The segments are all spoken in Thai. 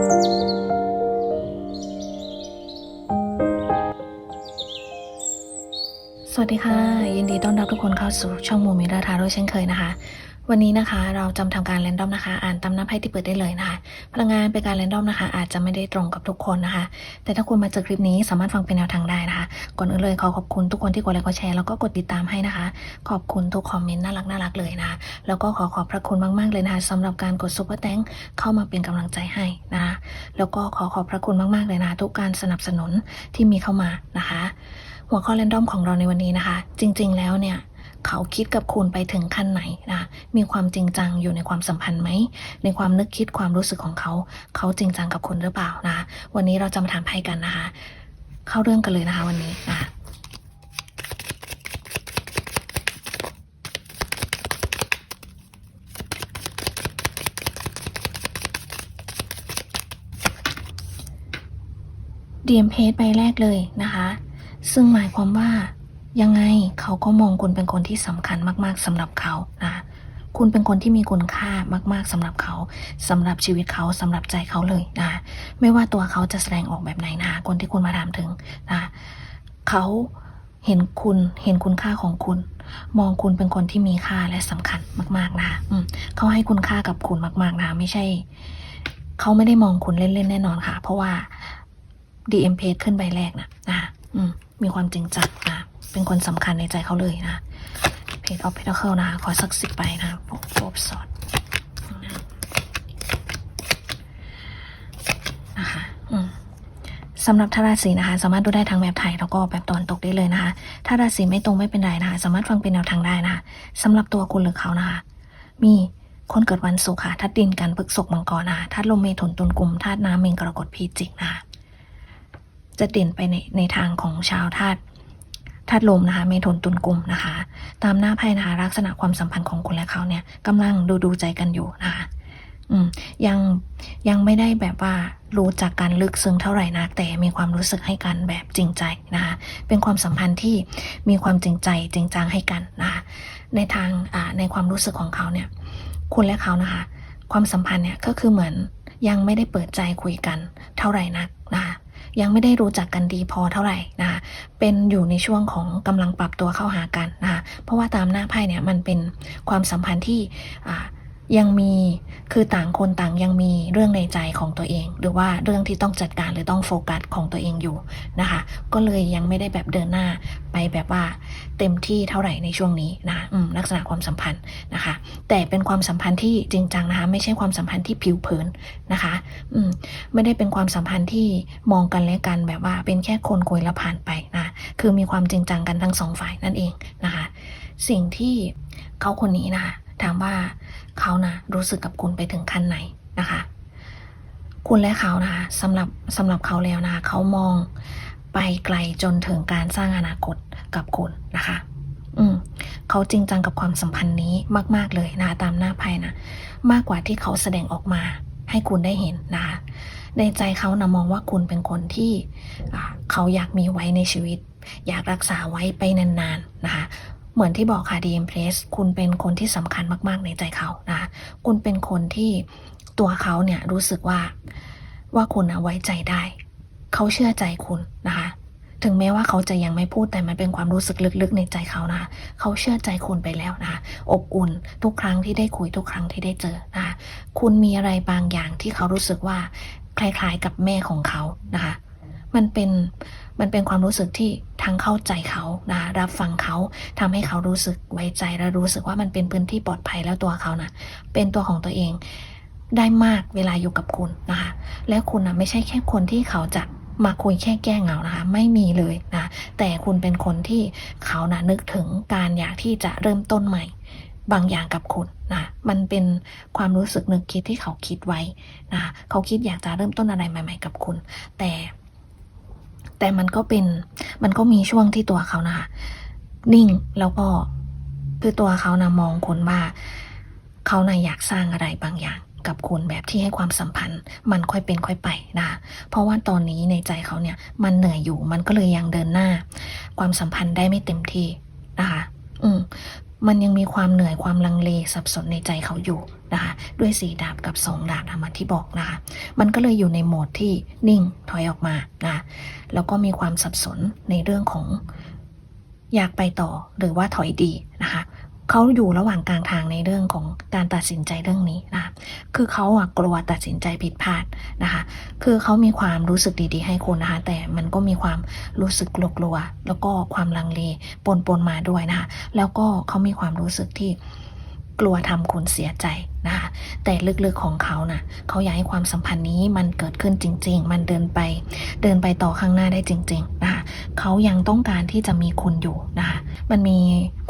สวัสดีค่ะ ยินดีต้อนรับทุกคนเข้าสู่ช่องมูมิราทาโร่เช่นเคยนะคะ วันนี้นะคะเราจำทำการแรนดอมนะคะ อ่านตามหน้าไพ่ที่เปิดได้เลยนะคะ พลังงานเป็นการแรนดอมนะคะ อาจจะไม่ได้ตรงกับทุกคนนะคะ แต่ถ้าคุณมาเจอคลิปนี้สามารถฟังเป็นแนวทางได้นะคะ ก่อนอื่นเลยขอขอบคุณทุกคนที่กดไลค์กดแชร์แล้วก็กดติดตามให้นะคะ ขอบคุณทุกคอมเมนต์น่ารักน่ารักเลยนะคะ แล้วก็ขอขอบพระคุณมากๆเลยนะคะสำหรับการกดซุปเปอร์แตงเข้ามาเป็นกำลังใจให้นะคะแล้วก็ขอขอบพระคุณมากๆเลยนะคะทุกการสนับสนุนที่มีเข้ามานะคะ หัวข้อแรนดอมของเราในวันนี้นะคะ จริง ๆ แล้วเนี่ย เขาคิดกับคุณไปถึงขั้นไหนนะมีความจริงจังอยู่ในความสัมพันธ์ไหม ในความนึกคิดความรู้สึกของเขา เขาจริงจังกับคุณหรือเปล่านะ วันนี้เราจะมาถามไพ่กันนะคะ เข้าเรื่องกันเลยนะคะวันนี้นะดีเอ็มเพจใบแรกเลยนะคะ ซึ่งหมายความว่า ยังไงเขาก็มองคุณเป็นคนที่สำคัญมาก ๆสำหรับเขานะคุณเป็นคนที่มีคุณค่ามาก ๆสำหรับเขาสำหรับชีวิตเขาสำหรับใจเขาเลยนะไม่ว่าตัวเขาจะแสดงออกแบบไหนนะคนที่คุณมาถามถึงนะเขาเห็นคุณเห็นคุณค่าของคุณ มองคุณเป็นคนที่มีค่าและสำคัญมาก ๆ นะอืเขาให้คุณค่ากับคุณมาก ๆ นะ ไม่ใช่ เขาไม่ได้มองคุณเล่น ๆ แน่นอนค่ะ เพราะว่า DM page ขึ้นใบแรกนะนะอืมมีความจริงจังนะ เป็นคนสำคัญในใจเขาเลยนะ Page of Pentacle นะคะขอสักสิบใบนะโปรบสอดนะคะอืมสำหรับทาราศีนะคะ สามารถดูได้ทั้งแบบไทยแล้วก็แบบตะวันตกได้เลยนะคะถ้าราศีไม่ตรงไม่เป็นไรนะคะ สามารถฟังเป็นแนวทางได้นะคะสำหรับตัวคุณหรือเขานะคะ มีคนเกิดวันศุกร์ค่ะธาตุดินกันพฤกษกมังกรนะคะธาตุลมเมถุนตุลกุมธาตุน้ำเมงกรกฎพิจิกนะคะจะเด่นไปในในทางของชาวธาตุ ธาตุลมนะคะเมถุนตุลกุมนะคะ ตามหน้าไพ่นะคะลักษณะความสัมพันธ์ของคุณและเขาเนี่ยกำลังดูดูใจกันอยู่นะคะยังยังไม่ได้แบบว่ารู้จักกันลึกซึ้งเท่าไหร่นักแต่มีความรู้สึกให้กันแบบจริงใจนะคะเป็นความสัมพันธ์ที่มีความจริงใจจริงจังให้กันนะคะในทางในความรู้สึกของเขาเนี่ยคุณและเขานะคะ ความสัมพันธ์เนี่ยก็คือเหมือนยังไม่ได้เปิดใจคุยกันเท่าไหร่นักนะคะ ยังไม่ได้รู้จักกันดีพอเท่าไหร่นะคะเป็นอยู่ในช่วงของกำลังปรับตัวเข้าหากันนะคะเพราะว่าตามหน้าไพ่เนี่ยมันเป็นความสัมพันธ์ที่ยังมีคือต่างคนต่างยังมีเรื่องในใจของตัวเอง หรือว่าเรื่องที่ต้องจัดการหรือต้องโฟกัสของตัวเองอยู่นะคะ ก็เลยยังไม่ได้แบบเดินหน้าไปแบบว่าเต็มที่เท่าไหร่ในช่วงนี้นะอืมลักษณะความสัมพันธ์นะคะ แต่เป็นความสัมพันธ์ที่จริงจังนะคะ ไม่ใช่ความสัมพันธ์ที่ผิวเผินนะคะอืม ไม่ได้เป็นความสัมพันธ์ที่มองกันและกันแบบว่าเป็นแค่คนคุยแล้วผ่านไปนะคือมีความจริงจังกันทั้งสองฝ่ายนั่นเองนะคะสิ่งที่เขาคนนี้นะคะถามว่าเขานะรู้สึกกับคุณไปถึงขั้นไหนนะคะคุณและเขานะคะสำหรับสำหรับเขาแล้วนะคะเขามองไปไกลจนถึงการสร้างอนาคตกับคุณนะคะ อืมเขาจริงจังกับความสัมพันธ์นี้มาก ๆ เลยนะคะตามหน้าไพ่นะ มากกว่าที่เขาแสดงออกมาให้คุณได้เห็นนะคะ ในใจเขานะมองว่าคุณเป็นคนที่เขาอยากมีไว้ในชีวิต อยากรักษาไว้ไปนานๆนะคะเหมือนที่บอกค่ะ DM Place คุณเป็นคนที่สำคัญมากๆในใจเขานะคะคุณเป็นคนที่ตัวเขาเนี่ยรู้สึกว่าว่าคุณนะไว้ใจได้ เขาเชื่อใจคุณนะคะถึงแม้ว่าเขาจะยังไม่พูดแต่มันเป็นความรู้สึกลึกๆในใจเขานะคะเขาเชื่อใจคุณไปแล้วนะคะอบอุ่นทุกครั้งที่ได้คุยทุกครั้งที่ได้เจอนะคะคุณมีอะไรบางอย่างที่เขารู้สึกว่า คล้าย ๆ กับแม่ของเขานะคะ มันเป็นมันเป็นความรู้สึกที่ทั้งเข้าใจเขานะรับฟังเขาทำให้เขารู้สึกไว้ใจและรู้สึกว่ามันเป็นพื้นที่ปลอดภัยแล้วตัวเขานะเป็นตัวของตัวเองได้มากเวลาอยู่กับคุณนะคะ และคุณนะไม่ใช่แค่คนที่เขาจะมาคุยแค่แก้เหงานะคะ ไม่มีเลยนะ แต่คุณเป็นคนที่เขานะนึกถึงการอยากที่จะเริ่มต้นใหม่ บางอย่างกับคุณนะมันเป็นความรู้สึกนึกคิดที่เขาคิดไว้นะเขาคิดอยากจะเริ่มต้นอะไรใหม่ ๆ กับคุณ แต่แต่มันก็เป็นมันก็มีช่วงที่ตัวเขานะคะนิ่งแล้วก็คือตัวเขานะมองคุณว่าเขานะอยากสร้างอะไรบางอย่างกับคุณแบบที่ให้ความสัมพันธ์ มันค่อยเป็นค่อยไปนะคะเพราะว่าตอนนี้ในใจเขาเนี่ยมันเหนื่อยอยู่มันก็เลยยังเดินหน้า ความสัมพันธ์ได้ไม่เต็มที่นะคะ อืม มันยังมีความเหนื่อยความลังเลสับสนในใจเขาอยู่นะคะด้วยสีดาบกับสองดาบธรรมที่บอกนะคะมันก็เลยอยู่ในโหมดที่นิ่งถอยออกมานะแล้วก็มีความสับสนในเรื่องของอยากไปต่อหรือว่าถอยดีนะคะ เขาอยู่ระหว่างกลางทางในเรื่องของการตัดสินใจเรื่องนี้นะคะคือเขาอะกลัวตัดสินใจผิดพลาดนะคะ คือเขามีความรู้สึกดีๆ ให้คุณนะคะ แต่มันก็มีความรู้สึกกลัวๆแล้วก็ความลังเลปนๆมาด้วยนะคะ แล้วก็เขามีความรู้สึกที่ กลัวทำคุณเสียใจนะคะแต่ลึกๆของเขานะ่ะเขาอยากให้ความสัมพันธ์นี้มันเกิดขึ้นจริง ๆ มันเดินไปเดินไปต่อข้างหน้าได้จริงๆนะคะเขายังต้องการที่จะมีคุณอยู่นะคะมันมี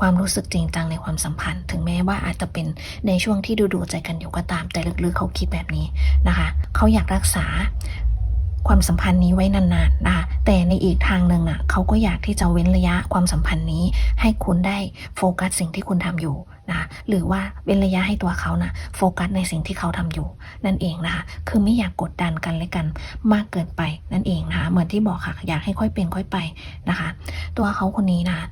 ความรู้สึกจริงจังในความสัมพันธ์ ถึงแม้ว่าอาจจะเป็นในช่วงที่ดูดูๆใจกันอยู่ก็ตาม แต่ลึกๆเขาคิดแบบนี้นะคะเขาอยากรักษา ความสัมพันธ์นี้ไว้นานๆนะคะแต่ในอีกทางหนึ่งน่ะเขาก็อยากที่จะเว้นระยะความสัมพันธ์นี้ ให้คุณได้โฟกัสสิ่งที่คุณทำอยู่นะหรือว่าเว้นระยะให้ตัวเขานะโฟกัสในสิ่งที่เขาทำอยู่ นั่นเองนะคะคือไม่อยากกดดันกันและกันมากเกินไปนั่นเองนะคะเหมือนที่บอกค่ะอยากให้ค่อยเป็นค่อยไปนะคะ ตัวเขาคนนี้นะคะ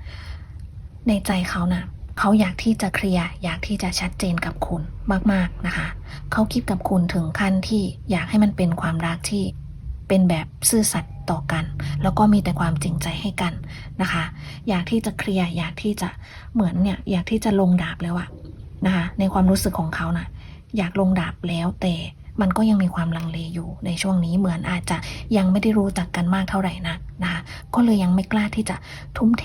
ในใจเขานะเขาอยากที่จะเคลียร์อยากที่จะชัดเจนกับคุณมากๆนะคะ เขาคิดกับคุณถึงขั้นที่อยากให้มันเป็นความรักที่ เป็นแบบซื่อสัตย์ต่อกัน แล้วก็มีแต่ความจริงใจให้กันนะคะ อยากที่จะเคลียร์อยากที่จะเหมือนเนี่ยอยากที่จะลงดาบแล้วอะนะคะในความรู้สึกของเขานะอยากลงดาบแล้วแต่ มันก็ยังมีความลังเลอยู่ในช่วงนี้เหมือนอาจจะยังไม่ได้รู้จักกันมากเท่าไหร่นะนะคะก็เลยยังไม่กล้าที่จะทุ่มเท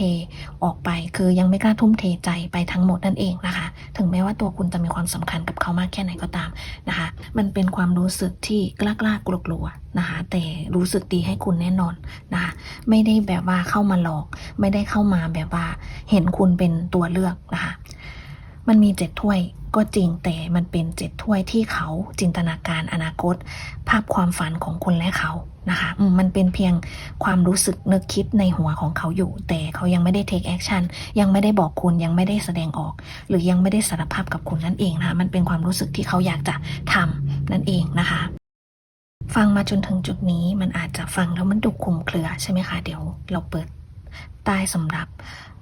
ออกไป คือยังไม่กล้าทุ่มเทใจไปทั้งหมดนั่นเองนะคะ ถึงแม้ว่าตัวคุณจะมีความสำคัญกับเขามากแค่ไหนก็ตามนะคะ มันเป็นความรู้สึกที่กล้ากล้ากลัวกลัวๆนะคะแต่รู้สึกดีให้คุณแน่นอนนะคะไม่ได้แบบว่าเข้ามาหลอก ไม่ได้เข้ามาแบบว่าเห็นคุณเป็นตัวเลือกนะคะ มันมีเจ็ดถ้วยก็จริงแต่มันเป็นเจ็ดถ้วยที่เขาจินตนาการอนาคต ภาพความฝันของคุณและเขานะคะมันเป็นเพียงความรู้สึกนึกคิดในหัวของเขาอยู่ แต่เขายังไม่ได้ take action ยังไม่ได้บอกคุณยังไม่ได้แสดงออก หรือยังไม่ได้สารภาพกับคุณนั่นเองนะคะมันเป็นความรู้สึกที่เขาอยากจะทำนั่นเองนะคะ ฟังมาจนถึงจุดนี้มันอาจจะฟังแล้วมันดูคุมเครือใช่ไหมคะเดี๋ยวเราเปิดใต้สำหรับ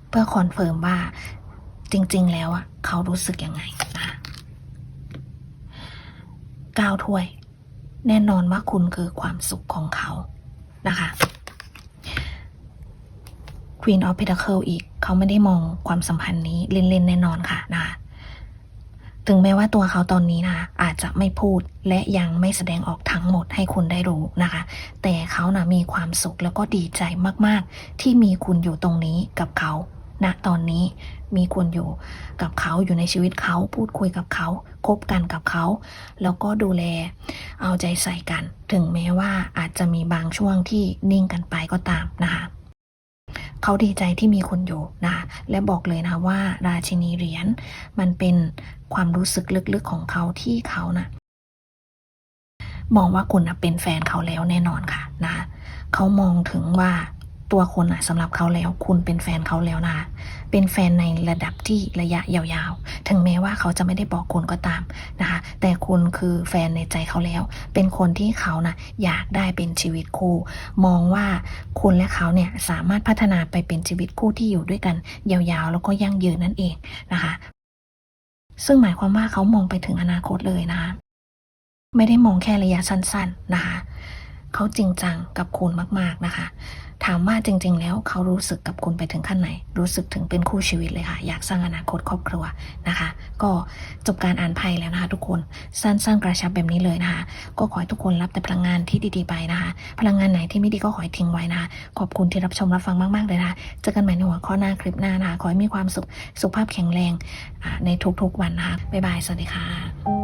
เพื่อคอนเฟิร์มว่า จริง ๆ แล้วอะเขารู้สึกยังไงนะก้าวถ้วย แน่นอนว่าคุณคือความสุขของเขานะคะ Queen of Pentacle อีก เขาไม่ได้มองความสัมพันธ์นี้เล่นๆแน่นอนค่ะนะคะถึงแม้ว่าตัวเขาตอนนี้นะคะอาจจะไม่พูดและยังไม่แสดงออกทั้งหมดให้คุณได้รู้นะคะ แต่เขานะมีความสุขแล้วก็ดีใจมากๆ ที่มีคุณอยู่ตรงนี้กับเขาณตอนนี้ มีคุณอยู่กับเขาอยู่ในชีวิตเขาพูดคุยกับเขาคบกันกับเขา แล้วก็ดูแลเอาใจใส่กัน ถึงแม้ว่าอาจจะมีบางช่วงที่นิ่งกันไปก็ตามนะคะเขาดีใจที่มีคุณอยู่นะคะและบอกเลยนะคะว่า ราชินีเหรียญมันเป็นความรู้สึกลึกๆของเขาที่เขานะมองว่าคุณนะเป็นแฟนเขาแล้วแน่นอนค่ะนะะเขามองถึงว่า ตัวคนนะสำหรับเขาแล้ว คุณเป็นแฟนเขาแล้วนะคะเป็นแฟนในระดับที่ระยะยาวๆ ถึงแม้ว่าเขาจะไม่ได้บอกคุณก็ตามนะคะ แต่คุณคือแฟนในใจเขาแล้ว เป็นคนที่เขานะอยากได้เป็นชีวิตคู่ มองว่าคุณและเขาเนี่ยสามารถพัฒนาไปเป็นชีวิตคู่ที่อยู่ด้วยกันยาวๆ แล้วก็ยั่งยืนนั่นเองนะคะ ซึ่งหมายความว่าเขามองไปถึงอนาคตเลยนะคะ ไม่ได้มองแค่ระยะสั้น ๆนะคะ เขาจริงจังกับคุณมากๆนะคะ ถามว่าจริง ๆ แล้วเขารู้สึกกับคุณไปถึงขั้นไหน รู้สึกถึงเป็นคู่ชีวิตเลยค่ะ อยากสร้างอนาคตครอบครัวนะคะ ก็จบการอ่านไพ่แล้วนะคะ ทุกคนสั้นๆกระชับแบบนี้เลยนะคะ ก็ขอให้ทุกคนรับแต่พลังงานที่ดีๆไปนะคะ พลังงานไหนที่ไม่ดีก็ขอให้ทิ้งไว้นะคะ ขอบคุณที่รับชมรับฟังมากๆเลยนะคะเจอกันใหม่ในหัวข้อหน้าคลิปหน้านะคะขอให้มีความสุขสุขภาพแข็งแรงในทุกๆวันนะคะบ๊ายบายสวัสดีค่ะ